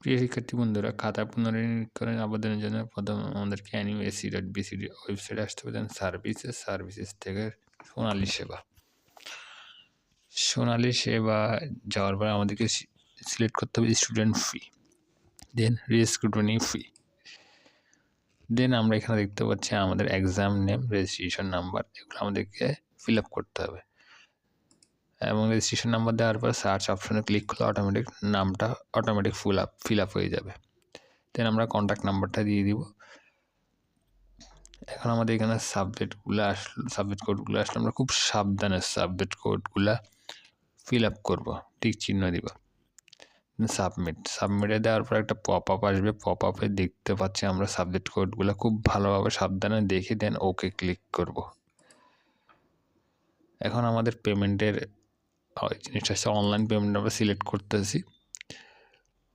প্রিয় শিক্ষার্থী বন্ধুরা, খাতা পুনর্নীকরণ আবেদনের জন্য প্রথম আমাদেরকে অ্যানিমেসি ডট বিসিডি ওয়েবসাইটে আসতে হবে। সার্ভিসেস সার্ভিসেস থেকে সোনালী সেবা। সোনালি সেবা যাওয়ার পর আমাদেরকে সিলেক্ট করতে হবে স্টুডেন্ট ফি দেন রিস্ক্রুটনি ফি দেন আমরা এখানে দেখতে পাচ্ছি আমাদের এক্সাম নেম রেজিস্ট্রেশন নাম্বার এগুলো আমাদেরকে ফিল আপ করতে হবে। এবং রেজিস্ট্রেশন নাম্বার দেওয়ার পর সার্চ অপশনে ক্লিক করলে অটোমেটিক নামটা automatic full up fill up হয়ে যাবে। দেন আমরা কন্ট্যাক্ট নাম্বারটা দিয়ে দিব। এখন আমাদের এখানে সাবজেক্টগুলো আসলো সাবজেক্ট কোডগুলো আসলে আমরা খুব সাবধানে সাবজেক্ট কোডগুলো ফিল আপ করব, ঠিক চিহ্ন দিব। সাবমিট সাবমিটে দেওয়ার পর একটা পপ আপ আসবে। পপ আপে দেখতে পাচ্ছি আমরা সাবজেক্ট কোডগুলো খুব ভালোভাবে সাবধানে দেখে দেন ওকে ক্লিক করব। এখন আমাদের পেমেন্টের জিনিসটা হচ্ছে অনলাইন পেমেন্ট আমরা সিলেক্ট করতেছি।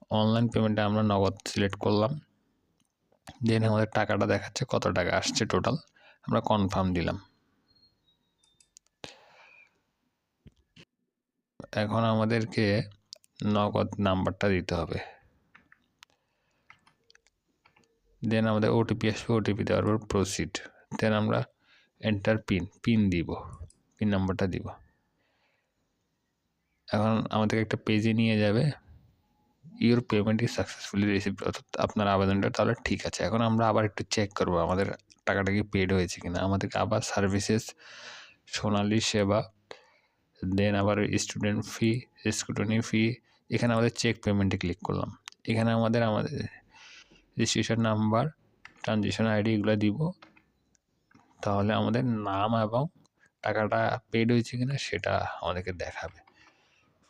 অনলাইন পেমেন্টে আমরা নগদ সিলেক্ট করলাম। দেন আমাদের টাকাটা দেখাচ্ছে কত টাকা আসছে টোটাল আমরা কনফার্ম দিলাম। এখন আমাদেরকে নগদ নাম্বারটা দিতে হবে। দেন আমাদের ওটিপি আসবে ওটিপি দেওয়ার পর প্রসিড দেন আমরা এন্টার পিন পিন দিব। পিন নাম্বারটা দিব। এখন আমাদেরকে একটা পেজে নিয়ে যাবে। Your payment is successfully receive অর্থাৎ আপনার আবেদনটা তাহলে ঠিক আছে। এখন আমরা আবার একটু চেক করব আমাদের টাকাটা কি পেড হয়েছে কিনা। আমাদেরকে আবার সার্ভিসেস সোনালি সেবা দেন আবার স্টুডেন্ট ফি স্কুটনি ফি এখানে আমাদের চেক পেমেন্টে ক্লিক করলাম। এখানে আমাদের আমাদের রেজিস্ট্রেশন নাম্বার ট্রানজেকশন আইডি এগুলো দিব। তাহলে আমাদের নাম এবং টাকাটা পেড হয়েছে কিনা সেটা আমাদেরকে দেখাবে।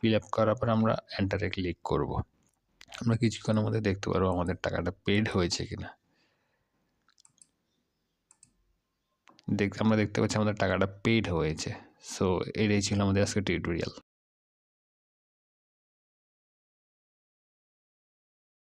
ফিল আপ করার পর আমরা এন্টারে ক্লিক করব। আমরা কিছুক্ষণের মধ্যে দেখতে পারব আমাদের টাকাটা পেড হয়েছে কিনা। দেখ, আমরা দেখতে পাচ্ছি আমাদের টাকাটা পেড হয়েছে। সো এটাই ছিল আমাদের আজকে টিউটোরিয়াল